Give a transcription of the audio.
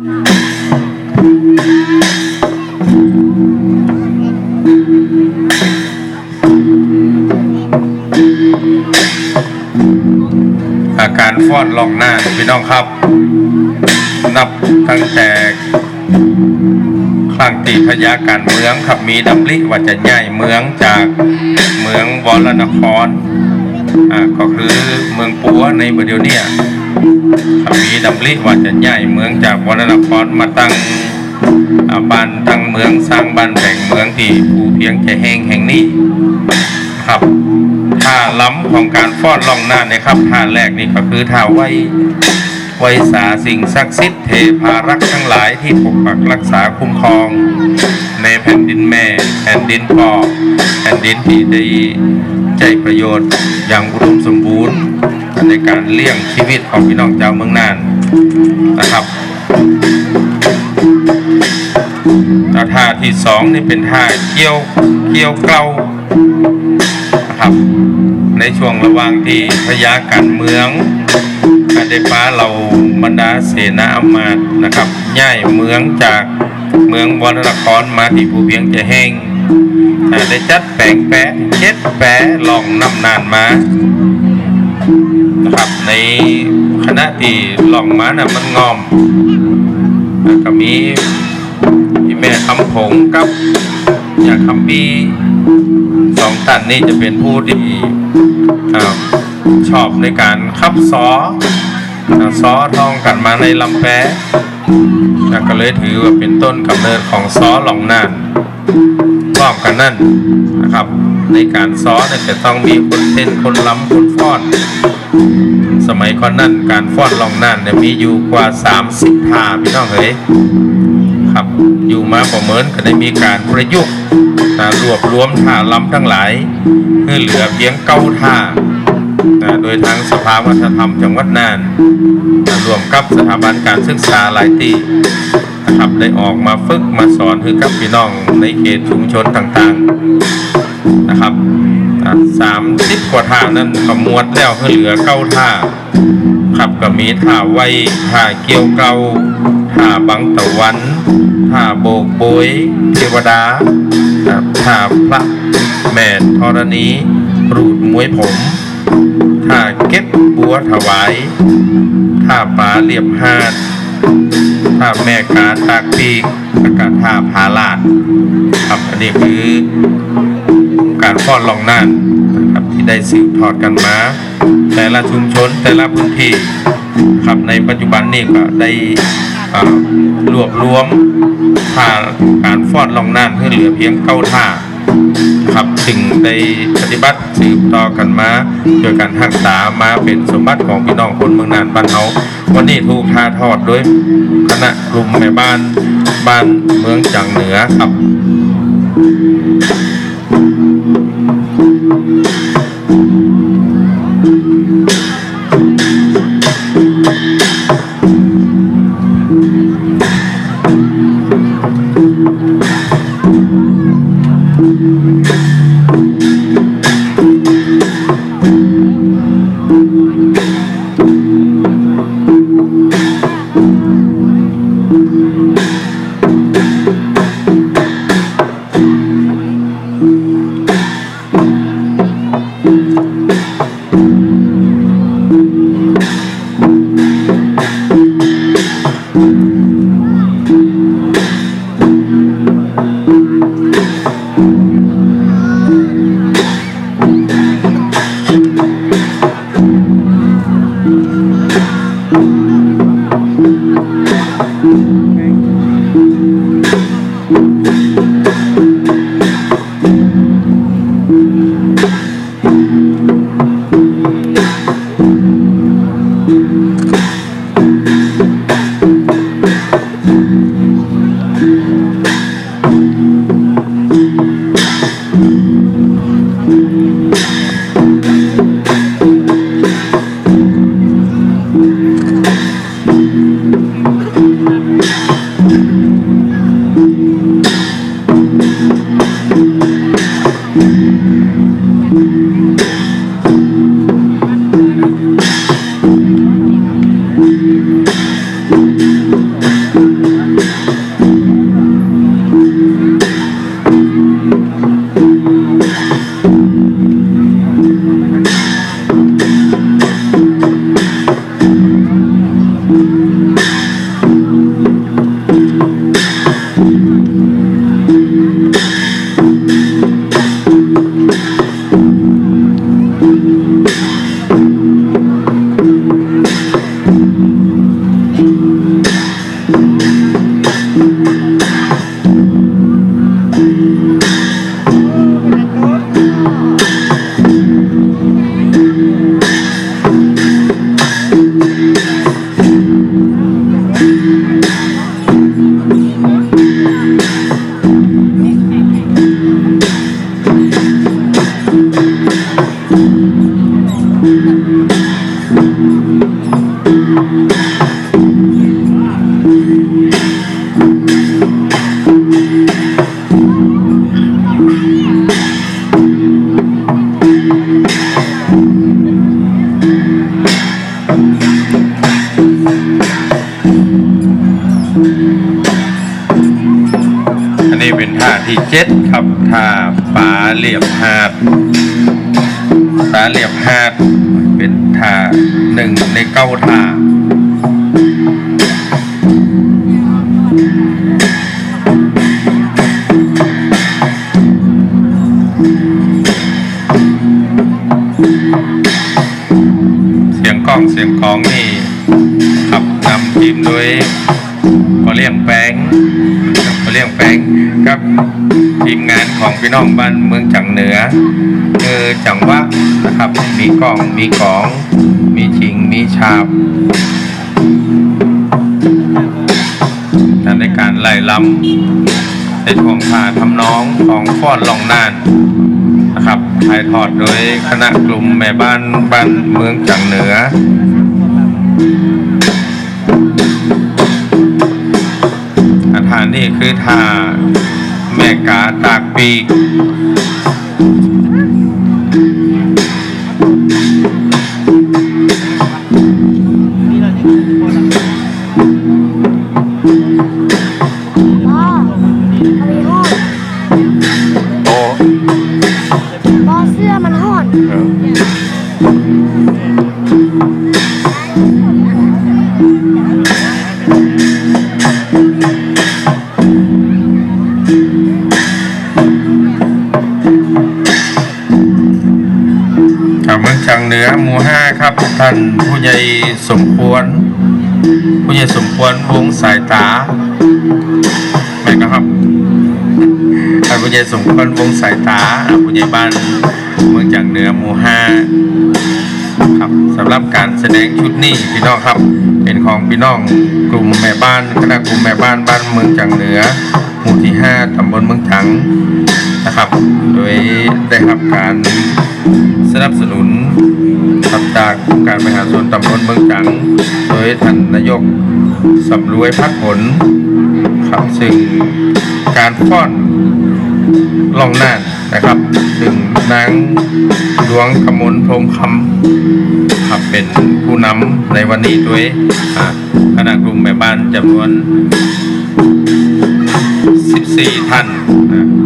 อาการฟ้อนลองหน้าพี่น้องครับ นับตั้งแต่ครั้งตีพยาการเมืองครับมีดำริว่าจะย้ายเมืองจากเมืองวรนคร ก็คือเมืองปัวในประเดียวเนี้ครับมีดำริว่าจะใหญ่เมืองจากวรนครมาตั้งอ่าบ้านตั้งเมืองสร้างบ้านแบ่งเมืองที่ภูเพียงจะแห่งแห่งนี้ครับท่าล้ำของการฟ้อนล่องหน้านี่ครับท่าแรกนี่ก็คือท่าไว้ ไว้สาสิ่งศักดิ์สิทธิ์เทพารักษ์ทั้งหลายที่ปกปักรักษาคุ้มครอง ในแผ่นดินแม่ แผ่นดินพ่อแผ่นดินที่ได้ใจประโยชน์อย่างอุดมสมบูรณ์ในการเลี้ยงชีวิตของพี่น้องชาวเมืองน่านนะครับแล้วท่าที่สองนี่เป็นท่าเกี่ยวเกี่ยวเกลานะครับ ในช่วงระหว่างที่พยาการเมืองได้ฟ้าเราบรรดาเสนาอำมาตย์นะครับย้ายเมืองจากเมืองวรนครมาที่ภูเพียงจะแห้งอ่ได้จัดแปลงแปะเช็ดแปะลองนำนานมานะครับในคณะที่ลองมาน่ะมันงอมก็มีพี่แม่คำผงกับอยากคำบีสองท่านนี่จะเป็นผู้ที่ อชอบในการขับซอซอท่องกันมาในลำแปะก็เลยถือว่าเป็นต้นกำเนิดของซอหลองนานพร้อมกันนั่นนะครับ ในการซอเนี่ยจะต้องมีคนเต้นคนล้ำคนฟ้อน สมัยก่อนนั่นการฟ้อนหลองน่านเนี่ยมีอยู่กว่า 30ท่าพี่น้องเฮ้ย ครับอยู่มาประเมินก็ได้มีการประยุกต์รวบรวมท่าลำทั้งหลายเพื่อเหลือเพียงเก้าท่าโดยทางสภาวัฒนธรรมจังหวัดน่านรวมกับสถาบันการศึกษาหลายที่นะครับได้ออกมาฝึกมาสอนคือกับพี่น้องในเขตชุมชนต่างๆนะครับสามสิบกว่าท่านั้นขมวดแล้วเพื่อเหลือเก้าท่าครับก็มีท่าไว้ท่าเกี่ยวเกาท่าบังตะวัน ท่าโบกโบยเทวดาผ่าพระแม่ธรณี รูดมวยผมท่าเก็บบัวถวายท่าป่าเรียบหาดท่าแม่กาตากปีกแล้วก็ท่าพาลาดครับอันนี้คือการฟ้อนลองน่านนะครับที่ได้สืบทอดกันมา แต่ละชุมชนแต่ละพื้นที่ครับในปัจจุบันนี้ก็ได้ รวบรวมท่าการฟอดลองน่นเพื่อเหลือเพียงเก้าท่าครับจึงในปฏิบัติสืบต่อกันมาโดยการทักษามาเป็นสมบัติของพี่น้องคนเมืองน่านบ้านเฮาวันนี้ถูกทาทอดโดยคณะกลุ่มแม่บ้านบ้านเมืองจังเหนือครับ นี่เป็นท่าที่เจ็ดครับท่าปลาเหลียบหาดปลาเหลียบหาดเป็นท่าหนึ่งในเก้าท่าเสียงกล้องเสียงกลองนี่ขับนำทีมโดย พอเลี้ยงแป้งพอเลี้ยงแป้งกับทีมงานของพี่น้องบ้านเมืองจังเหนือคือจังหวะนะครับ มีกล้องมีกลอง มีชิงมีชาบในการไล่ลำในท่วงท่าทำน้องของฟอนลองนานนะครับถ่ายทอดโดยคณะกลุ่มแม่บ้านบ้านเมืองจังเหนือ นี่คือท่าแม่กาตากปีก มู่ห้าครับ ท่านผู้ใหญ่สมควร ผู้ใหญ่สมควรวงสายตาไหมครับท่านผู้ใหญ่สมควรวงสายตาผู้ใหญ่บ้านเมืองจังเหนือหมู่ห้าครับสำหรับการแสดงชุดนี้พี่น้องครับ เป็นของพี่น้องกลุ่มแม่บ้านคณะกลุ่มแม่บ้านบ้านเมืองจังเหนือ ที่ห้าตำบลเมืองจังนะครับ โดยได้รับการสนับสนุนครับจากการบริหารส่วนตำบลเมืองจัง โดยท่านนายกสำรวยพัดผลครับซึ่งการฟ้อนล่องน่านนะครับ ซึ่งนางดวงกมลพรมคำครับเป็นผู้นำในวันนี้ด้วยคณะกลุ่มแม่บ้านจำนวน 14 ท่านนะ